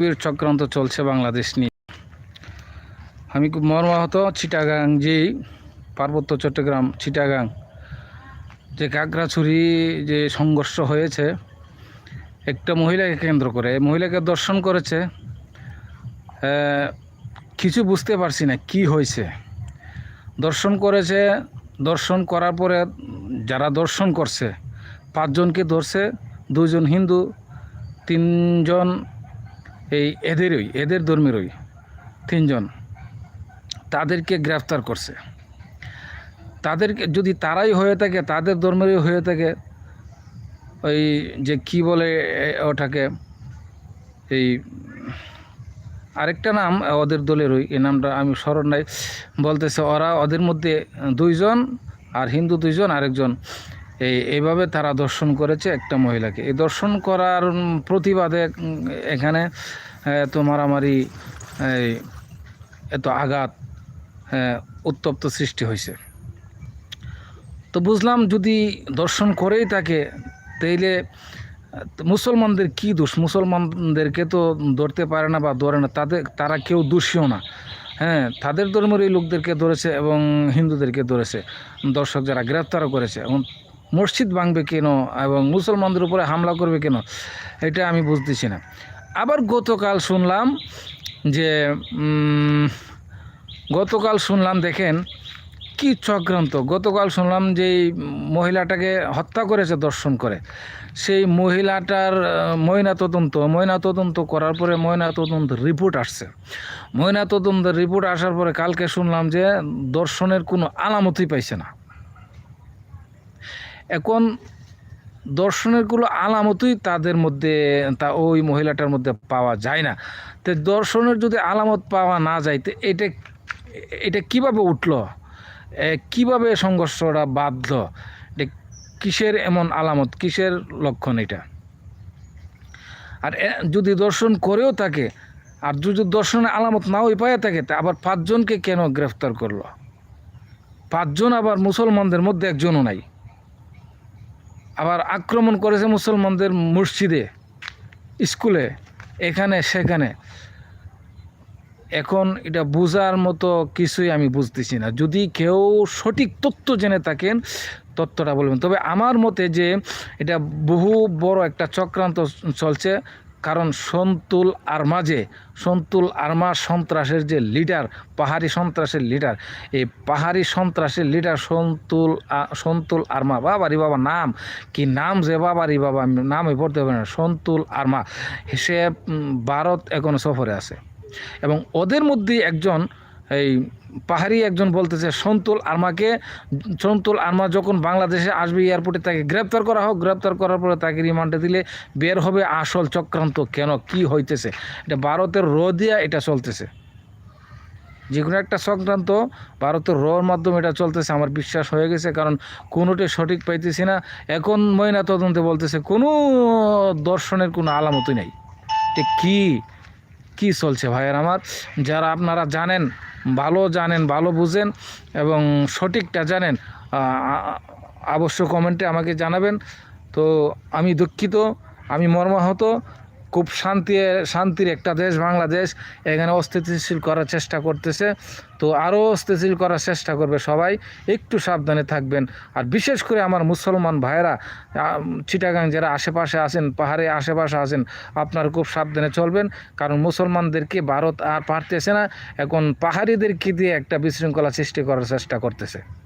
বিয়ের চক্রান্ত চলছে বাংলাদেশ নিয়ে। আমি খুব মর্মাহত চিটাগাং যেই পার্বত্য চট্টগ্রাম, চিটাগাং, যে কাকড়াছড়ি যে সংঘর্ষ হয়েছে, একটা মহিলাকে কেন্দ্র করে। এই মহিলাকে দর্শন করেছে কিছু বুঝতে পারছি না কি হয়েছে। দর্শন করেছে, দর্শন করার পরে যারা দর্শন করছে, পাঁচজনকে ধরছে, দুজন হিন্দু, তিনজন এই এদেরই, এদের ধর্মেরই তিনজন। তাদেরকে গ্রেফতার করছে। তাদেরকে, যদি তারাই হয়ে থাকে, তাদের ধর্মেরই হয়ে থাকে, ওই যে কি বলে ওটাকে, এই আরেকটা নাম ওদের দলেরই, এই নামটা আমি স্মরণ নাই। বলতেছে ওরা ওদের মধ্যে দুইজন আর হিন্দু দুইজন, আরেকজন এই, এইভাবে তারা দর্শন করেছে একটা মহিলাকে। এই দর্শন করার প্রতিবাদে এখানে এত মারামারি এত আঘাত উত্তপ্ত সৃষ্টি হয়েছে। তো বুঝলাম যদি দর্শন করেই থাকে তাইলে মুসলমানদের কি দোষ? মুসলমানদেরকে তো ধরতে পারে না বা ধরে না, তাদের, তারা কেউ দোষীও না। হ্যাঁ তাদের ধর্মের এই লোকদেরকে ধরেছে এবং হিন্দুদেরকে ধরেছে। দর্শক যারা গ্রেপ্তারও করেছে, এবং মসজিদ ভাঙবে কেন এবং মুসলমানদের উপরে হামলা করবে কেন, এটা আমি বুঝতেছি না। আবার গতকাল শুনলাম যে গতকাল শুনলাম দেখেন কি চক্রান্ত। গতকাল শুনলাম যে মহিলাটাকে হত্যা করেছে দর্শন করে। সেই মহিলাটার ময়না তদন্ত ময়না তদন্ত করার পরে ময়না তদন্ত রিপোর্ট আসছে। ময়না তদন্তের রিপোর্ট আসার পরে কালকে শুনলাম যে দর্শনের কোনো আলামতই পাইছে না। এখন দর্শনের কোনো আলামতই তাদের মধ্যে, তা ওই মহিলাটার মধ্যে পাওয়া যায় না। তো দর্শনের যদি আলামত পাওয়া না যায়, তো এটা এটা কীভাবে উঠল? কীভাবে সংঘর্ষটা এটা কিসের এমন আলামত? কিসের লক্ষণ এটা? আর যদি দর্শন করেও থাকে, আর যদি দর্শনের আলামত নাও পায়ে থাকে, তা আবার পাঁচজনকে কেন গ্রেফতার করল? পাঁচজন আবার মুসলমানদের মধ্যে একজনও নাই। আবার আক্রমণ করেছে মুসলমানদের মসজিদে, স্কুলে, এখানে, সেখানে। এখন এটা বোঝার মতো কিছুই আমি বুঝতেছি না। যদি কেউ সঠিক তথ্য জেনে থাকেন, তথ্যটা বলবেন। তবে আমার মতে যে এটা বহু বড় একটা চক্রান্ত চলছে। কারণ সন্তুল আর্মা যে, সন্তুল আর্মা সন্ত্রাসের যে লিডার, পাহাড়ি সন্ত্রাসের লিডার, এই পাহাড়ি সন্ত্রাসের লিডার সন্তুল সন্তুল আর্মা, বাবারি বাবা, নাম, কি নাম যে বাবারি বাবা, আমি নামই পড়তে হবে না, সন্তুল আর্মা, সে ভারত এখন সফরে আছে। এবং ওদের মধ্যে একজন, এই পাহাড়ি একজন বলতেছে, সন্তুল আর্মাকে, সন্তুল আর্মা যখন বাংলাদেশে আসবে এয়ারপোর্টে তাকে গ্রেপ্তার করা হোক, গ্রেপ্তার করার পরে তাকে রিমান্ডে দিলে বের হবে আসল চক্রান্ত কেন, কি হইতেছে? এটা ভারতের র দিয়া এটা চলতেছে। যে কোনো একটা সংক্রান্ত ভারতের রর মাধ্যমে এটা চলতেছে, আমার বিশ্বাস হয়ে গেছে, কারণ কোনোটাই সঠিক পাইতেছি না। এখন ময়না তদন্তে বলতেছে, কোনো দর্শনের কোনো আলামতই নেই। এটা কি কি চলছে ভাইয়ের আমার যারা আপনারা জানেন, ভালো জানেন, ভালো বুঝেন এবং সঠিকটা জানেন অবশ্য কমেন্টে আমাকে জানাবেন। তো আমি দুঃখিত, আমি মর্মাহত। খুব শান্তি, শান্তির একটা দেশ বাংলাদেশ। এখানে অস্থিতিশীল করার চেষ্টা করতেছে। তো আরও অস্থিতিশীল করার চেষ্টা করবে সবাই। একটু সাবধানে থাকবেন। আর বিশেষ করে আমার মুসলমান ভাইয়েরা চিটাগাং যারা আশেপাশে আছেন, পাহাড়ে আশেপাশে আছেন, আপনারা খুব সাবধানে চলবেন। কারণ মুসলমানদেরকে ভারত আর পারতেছে না। এখন পাহাড়িদেরকে দিয়ে একটা বিশৃঙ্খলা সৃষ্টি করার চেষ্টা করতেছে।